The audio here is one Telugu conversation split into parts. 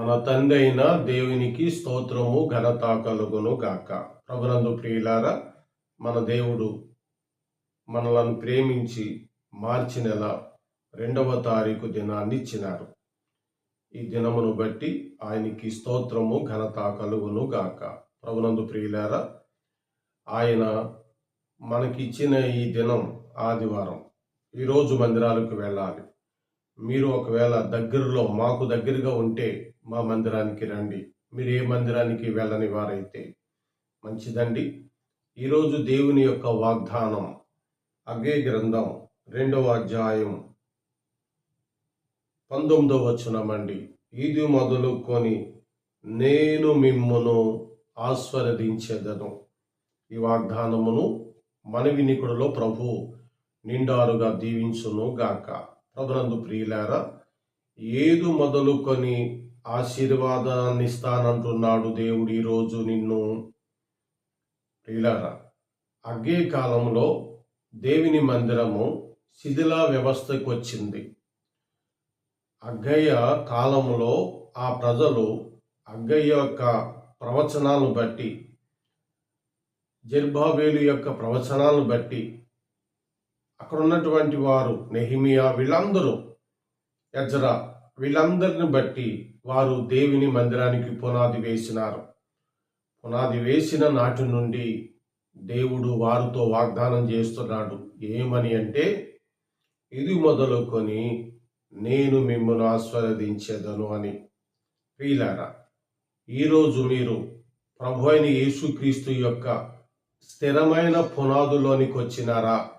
మన తండ్రి అయిన దేవునికి స్తోత్రము ఘనత కలుగును గాక. ప్రభునందు ప్రియులారా మన దేవుడు మనలను ప్రేమించి మార్చి నెల రెండవ తారీఖు దినాన్ని ఇచ్చినారు ఈ దినమును బట్టి ఆయనకి స్తోత్రము ఘనత కలుగును గాక. ప్రభునందు ప్రియులారా ఆయన మనకిచ్చిన ఈ దినం ఆదివారం. ఈరోజు మందిరాలకు వెళ్ళాలి. మీరు ఒకవేళ దగ్గరలో మాకు దగ్గరగా ఉంటే మా మందిరానికి రండి. మీరు ఏ మందిరానికి వెళ్ళని వారైతే మంచిదండి. ఈరోజు దేవుని యొక్క వాగ్దానం అగే గ్రంథం రెండవ అధ్యాయం పంతొమ్మిదవ వచనమండి. ఇది మొదలుకొని నేను మిమ్మును ఆస్వాదించదను ఈ వాగ్దానమును మన వినికుడులో ప్రభు నిండారుగా దీవించును గాక ప్రభునందు ప్రియులారా ఏదు మొదలుకొని ఆశీర్వాదాన్ని ఇస్తానంటున్నాడు దేవుడు ఈరోజు నిన్ను. ప్రియులారా అగ్గే కాలంలో దేవిని మందిరము శిథిలా వ్యవస్థకు వచ్చింది. అగ్గయ్య కాలంలో ఆ ప్రజలు అగ్గయ్య యొక్క ప్రవచనాలను బట్టి జర్బాబేలు యొక్క ప్రవచనాలను బట్టి అక్కడ ఉన్నటువంటి వారు నెహిమియా వీళ్ళందరూ ఎజ్రా వీళ్ళందరిని బట్టి వారు దేవుని మందిరానికి పునాది వేసినారు. పునాది వేసిన నాటి నుండి దేవుడు వారితో వాగ్దానం చేస్తున్నాడు. ఏమని అంటే ఇది మొదలుకొని నేను మిమ్మల్ని ఆస్వాదించేదను అని. ప్రియులారా ఈరోజు మీరు ప్రభు అయిన యేసుక్రీస్తు యొక్క స్థిరమైన పునాదులోనికి వచ్చినారా?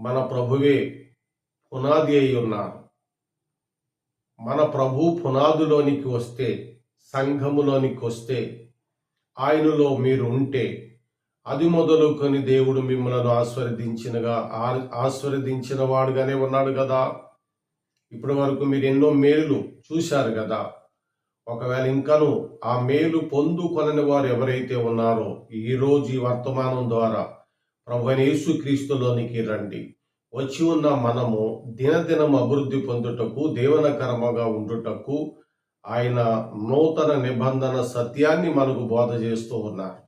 మన ప్రభువే పునాది అయి ఉన్నారు మన ప్రభు పునాదులోనికి వస్తే సంఘములోనికి వస్తే ఆయనలో మీరు ఉంటే అది మొదలుకొని దేవుడు మిమ్మల్ని ఆస్వాదించినగా ఆస్వాదించిన వాడుగానే ఉన్నాడు కదా. ఇప్పటి వరకు మీరు ఎన్నో మేలు చూశారు కదా. ఒకవేళ ఇంకను ఆ మేలు పొందుకొనని వారు ఎవరైతే ఉన్నారో ఈరోజు ఈ వర్తమానం ద్వారా ప్రభునేసు క్రీస్తులోనికి రండి. వచ్చి ఉన్న మనము దినదినం అభివృద్ధి పొందుటకు దేవనకరమగా ఉండుటకు ఆయన నూతన నిబంధన సత్యాన్ని మనకు బోధ చేస్తూ ఉన్నారు.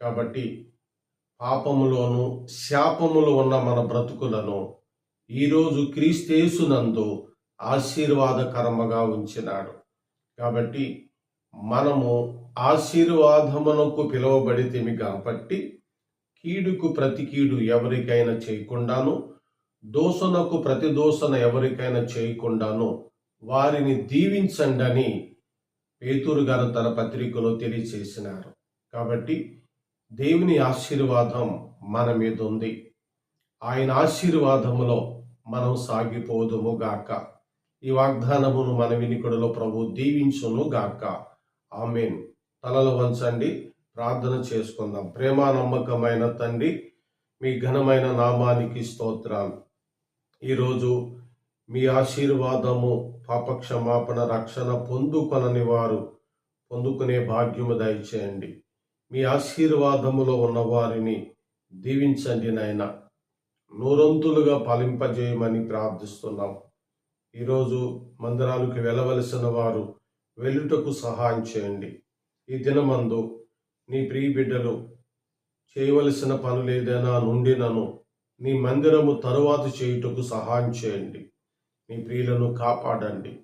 కాబట్టి పాపములోను శాపములు ఉన్న మన బ్రతుకులను ఈరోజు క్రీస్తేసునందు ఆశీర్వాదకరముగా ఉంచినాడు. కాబట్టి మనము ఆశీర్వాదమునకు పిలువబడితేమి కాబట్టి కీడుకు ప్రతి కీడు ఎవరికైనా చేయకుండాను దోషణకు ప్రతి దోషణ ఎవరికైనా చేయకుండాను వారిని దీవించండి అని పేతూరు గారు తన పత్రికలో తెలియచేసినారు. కాబట్టి దేవుని ఆశీర్వాదం మన మీద ఉంది. ఆయన ఆశీర్వాదములో మనం సాగిపోదుము గాక. ఈ వాగ్దానమును మన వినికుడులో ప్రభు దీవించును గాక. ఆమెన్. తలలు వంచండి. ప్రార్థన చేసుకుందాం. ప్రేమ నమ్మకమైన తండ్రి మీ ఘనమైన నామానికి స్తోత్రాలు. ఈరోజు మీ ఆశీర్వాదము పాపక్షమాపణ రక్షణ పొందుకొనని వారు పొందుకునే భాగ్యము దయచేయండి. మీ ఆశీర్వాదములో ఉన్న వారిని దీవించండి నాయన. నూరంతులుగా ఫలింపజేయమని ప్రార్థిస్తున్నాం. ఈరోజు మందిరాలకు వెళ్ళవలసిన వారు వెళ్ళుటకు సహాయం చేయండి. ఈ దినమందు నీ ప్రియ బిడ్డలు చేయవలసిన పనులు ఏదైనా నుండినను నీ మందిరము తరువాత చేయుటకు సహాయం చేయండి. నీ ప్రియులను కాపాడండి.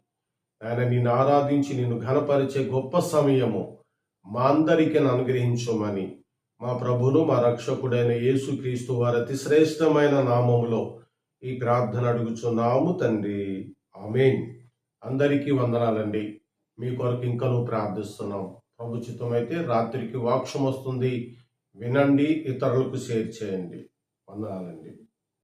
ఆయన నిన్ను ఆరాధించి నిన్ను ఘనపరిచే గొప్ప సమయము మా అందరికీ అనుగ్రహించమని మా ప్రభును మా రక్షకుడైన యేసుక్రీస్తు వారి అతి శ్రేష్టమైన నామములో ఈ ప్రార్థన అడుగుచున్నాము తండ్రి. ఆమెన్. అందరికీ వందనాలండి. మీ కొరకు ఇంకనూ ప్రార్థిస్తున్నాం. ప్రభుచితమైతే రాత్రికి వాక్షం వస్తుంది. వినండి ఇతరులకు షేర్ చేయండి. వందనాలండి.